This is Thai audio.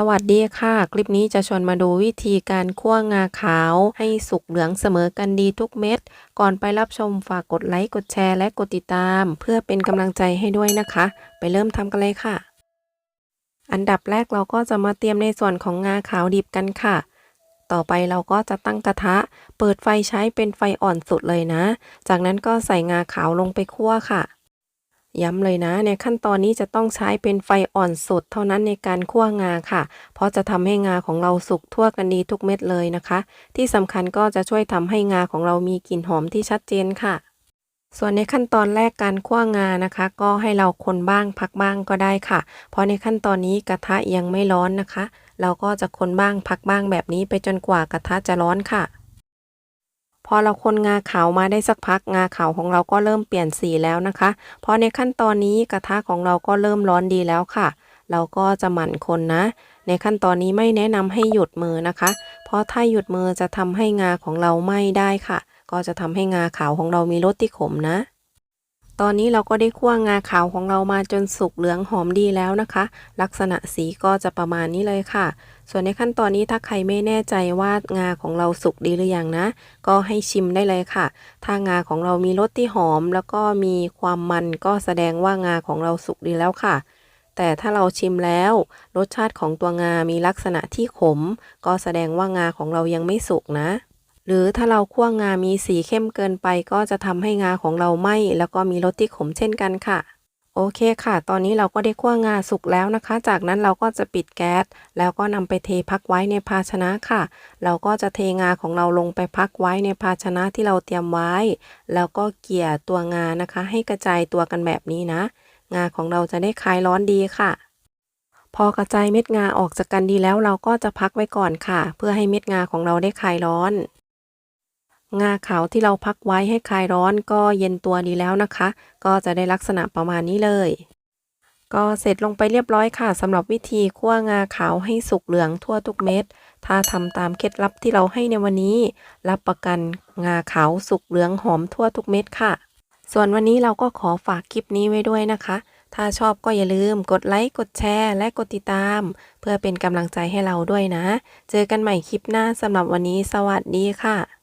สวัสดีค่ะ คลิปนี้จะชวนมาดูวิธีการคั่วงาขาว ให้สุกเหลืองเสมอกันดีทุกเม็ด ก่อนไปรับชมฝากกดไลค์กดแชร์และกดติดตาม เพื่อเป็นกำลังใจให้ด้วยนะคะ ไปเริ่มทำกันเลยค่ะ อันดับแรกเราก็จะมาเตรียมในส่วนของงาขาวดิบกันค่ะ ต่อไปเราก็จะตั้งกระทะ เปิดไฟใช้เป็นไฟอ่อนสุดเลยนะ จากนั้นก็ใส่งาขาวลงไปคั่วค่ะ ย้ำเลยนะในขั้นตอนนี้จะต้องใช้เป็นไฟอ่อนสุดเท่านั้นในการคั่วงาค่ะ เพราะจะทำให้งาของเราสุกทั่วกันดีทุกเม็ดเลยนะคะ ที่สำคัญก็จะช่วยทำให้งาของเรามีกลิ่นหอมที่ชัดเจนค่ะส่วนในขั้นตอนแรกการคั่วงานะคะ ก็ให้เราคนบ้างพักบ้างก็ได้ค่ะ เพราะในขั้นตอนนี้กระทะยังไม่ร้อนนะคะ เราก็จะคนบ้างพักบ้างแบบนี้ไปจนกว่ากระทะจะร้อนค่ะ พอเราคนงาขาวมาได้สักพักงาขาวของเราก็เริ่มเปลี่ยนสีแล้วนะคะพอในขั้นตอนนี้กระทะของเราก็เริ่มร้อนดีแล้วค่ะ เราก็จะหมั่นคนนะ ในขั้นตอนนี้ไม่แนะนำให้หยุดมือนะคะ เพราะถ้าหยุดมือจะทำให้งาของเราไหม้ได้ค่ะ ก็จะทำให้งาขาวของเรามีรสที่ขมนะ ตอนนี้เราก็ได้คั่วงาขาวของเรามาจนสุกเหลืองหอมดีแล้วนะคะ ลักษณะสีก็จะประมาณนี้เลยค่ะ ส่วนในขั้นตอนนี้ถ้าใครไม่แน่ใจว่างาของเราสุกดีหรือยังนะ ก็ให้ชิมได้เลยค่ะ ถ้างาของเรามีรสที่หอม แล้วก็มีความมันก็แสดงว่างาของเราสุกดีแล้วค่ะ แต่ถ้าเราชิมแล้ว รสชาติของตัวงามีลักษณะที่ขม ก็แสดงว่างาของเรายังไม่สุกนะ หรือถ้าเราคั่วงามีสีเข้มเกินไปก็จะทำให้งาของเราไหม้แล้วก็มีรสที่ขมเช่นกันค่ะ โอเคค่ะ ตอนนี้เราก็ได้คั่วงาสุกแล้วนะคะ จากนั้นเราก็จะปิดแก๊ส แล้วก็นำไปเทพักไว้ในภาชนะค่ะ เราก็จะเทงาของเราลงไปพักไว้ในภาชนะที่เราเตรียมไว้ แล้วก็เกี่ยตัวงานะคะ ให้กระจายตัวกันแบบนี้นะ งาของเราจะได้คลายร้อนดีค่ะพอกระจายเม็ดงาออกจากกันดีแล้วเราก็จะพักไว้ก่อนค่ะ เพื่อให้เม็ดงาของเราได้คลายร้อน งาขาวที่เราพักไว้ให้คลายร้อนก็เย็นตัวดีแล้วนะคะ ก็จะได้ลักษณะประมาณนี้เลย ก็เสร็จลงไปเรียบร้อยค่ะสำหรับวิธีคั่วงาขาวให้สุกเหลืองทั่วทุกเม็ด ถ้าทำตามเคล็ดลับที่เราให้ในวันนี้ รับประกันงาขาวสุกเหลืองหอมทั่วทุกเม็ดค่ะ ส่วนวันนี้เราก็ขอฝากคลิปนี้ไว้ด้วยนะคะ ถ้าชอบก็อย่าลืมกดไลค์กดแชร์และกดติดตาม เพื่อเป็นกำลังใจให้เราด้วยนะ เจอกันใหม่คลิปหน้าสำหรับวันนี้ สวัสดีค่ะ